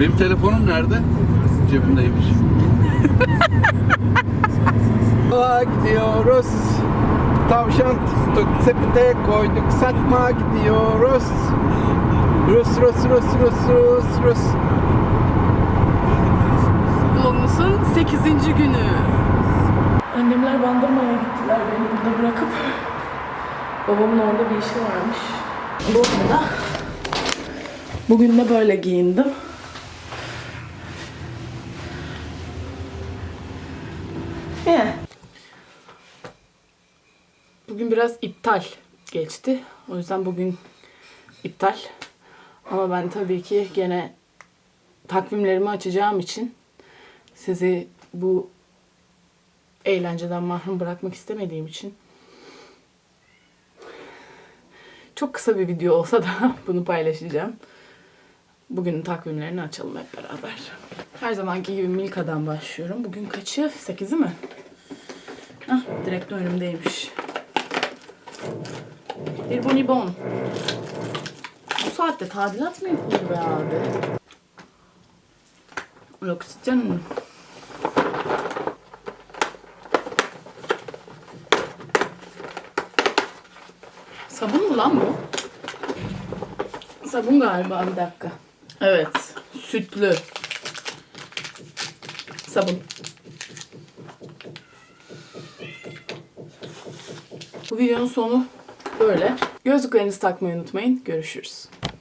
Benim telefonum nerede? Cebimdeymiş. Aa, gidiyoruz. Tavşan tuttuk, sepete koyduk, satma gidiyoruz. Rus, Rus, Rus, Rus, Rus, Rus. Vlogumuzun 8. günü. Annemler bandırmaya gittiler beni burada bırakıp. Babamın orada bir işi varmış. Bu arada bugün de böyle giyindim. Bugün biraz iptal geçti. O yüzden bugün iptal. Ama ben tabii ki gene takvimlerimi açacağım için sizi bu eğlenceden mahrum bırakmak istemediğim için çok kısa bir video olsa da bunu paylaşacağım. Bugünün takvimlerini açalım hep beraber. Her zamanki gibi Milka'dan başlıyorum. Bugün kaçı? 8'i mi? Hah, direkt önümdeymiş. Bir bonibon. Bu saatte tadilat mı yapılır be abi? L'Occitane. Sabun mu lan bu? Sabun galiba bir dakika. Evet. Sütlü. Sabun. Bu videonun sonu böyle. Gözlüklerinizi takmayı unutmayın. Görüşürüz.